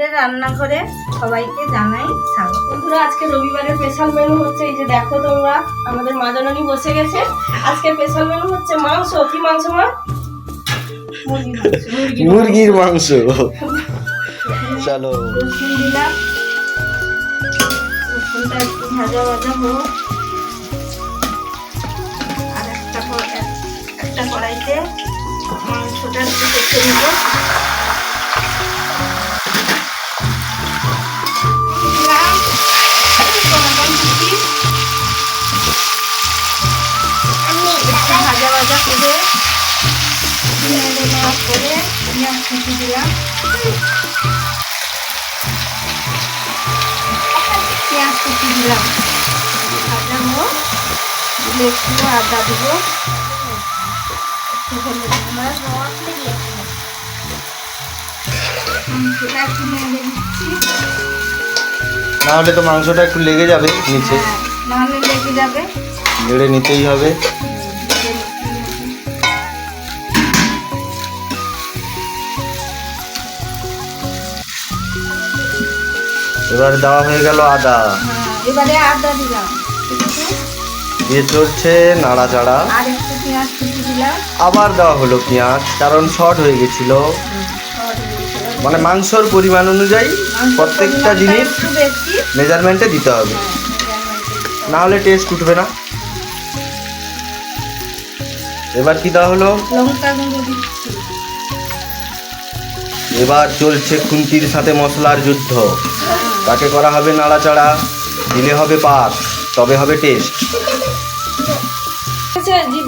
রান্নাঘরে সবাইকে জানাই স্বাগত। বন্ধুরা আজকে রবিবারের স্পেশাল মেনু হচ্ছে এই যে দেখো তোমরা আমাদের মা জননী বসে গেছে। আজকে স্পেশাল মেনু হচ্ছে মাংস। কি মাংস মা? মুরগির মাংস। চলো রসুন দিলাম রসুনটা একটু ভাজা ভাজা হোক। আর একটা একটা কড়াইতে মাংসটা একটু কষে নিব। ভাজা ভাজা করে পেঁয়াজ কুচি দিলাম পেঁয়াজ কুচি দিলাম ভাজা হোক দিলে একটু আদা দিব না হলে তো মাংসটা একটু লেগে যাবে নিচে। হ্যাঁ, লেগে যাবে। নেড়ে নিতেই হবে। এবার দেওয়া হয়ে গেল আদা। হ্যাঁ, এবারে আদা দিলাম দিয়ে চলছে নাড়াচাড়া। আবার দেওয়া হলো পেঁয়াজ কারণ শর্ট হয়ে গেছিল। মানে মাংসর পরিমাণ অনুযায়ী প্রত্যেকটা জিনিস মেজারমেন্টে দিতে হবে। না হলে টেস্ট উঠবে না। এবার কি দেওয়া হলো? এবার চলছে খুন্তির সাথে মশলার যুদ্ধ। তাকে করা হবে নাড়াচাড়া, দিলে হবে পাক, তবে হবে টেস্ট।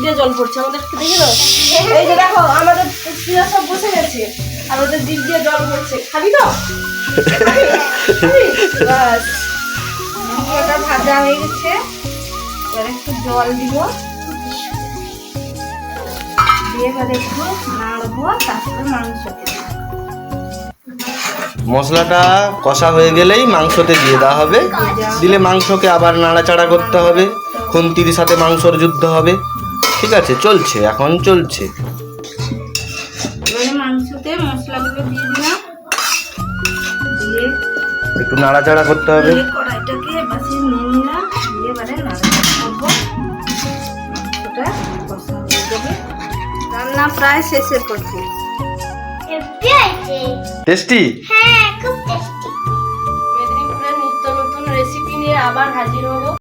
দিয়ে জল পড়ছে, আমাদের এই যে দেখো, আমাদের সব বসে গেছে আমাদের জিভ দিয়ে জল পড়ছে। তো? ভাজা হয়ে গেছে। একটু জল দিব। দিয়ে একটু মাংস মশলাটা কষা হয়ে গেলেই মাংসতে দিয়ে দেওয়া হবে। দিলে মাংসকে আবার নাড়াচাড়া করতে হবে। খুন্তির সাথে মাংসর যুদ্ধ হবে। ঠিক আছে চলছে এখন চলছে। মাংসতে মশলাগুলো দিয়ে দিলাম। একটু নাড়াচাড়া করতে হবে। দিয়ে কড়াইটাকে বাসি নিয়ে করব মাংসটা কষা হয়ে পথে টেস্টি মেদিনীপুরের নিত্য নতুন রেসিপি নিয়ে আবার হাজির হব।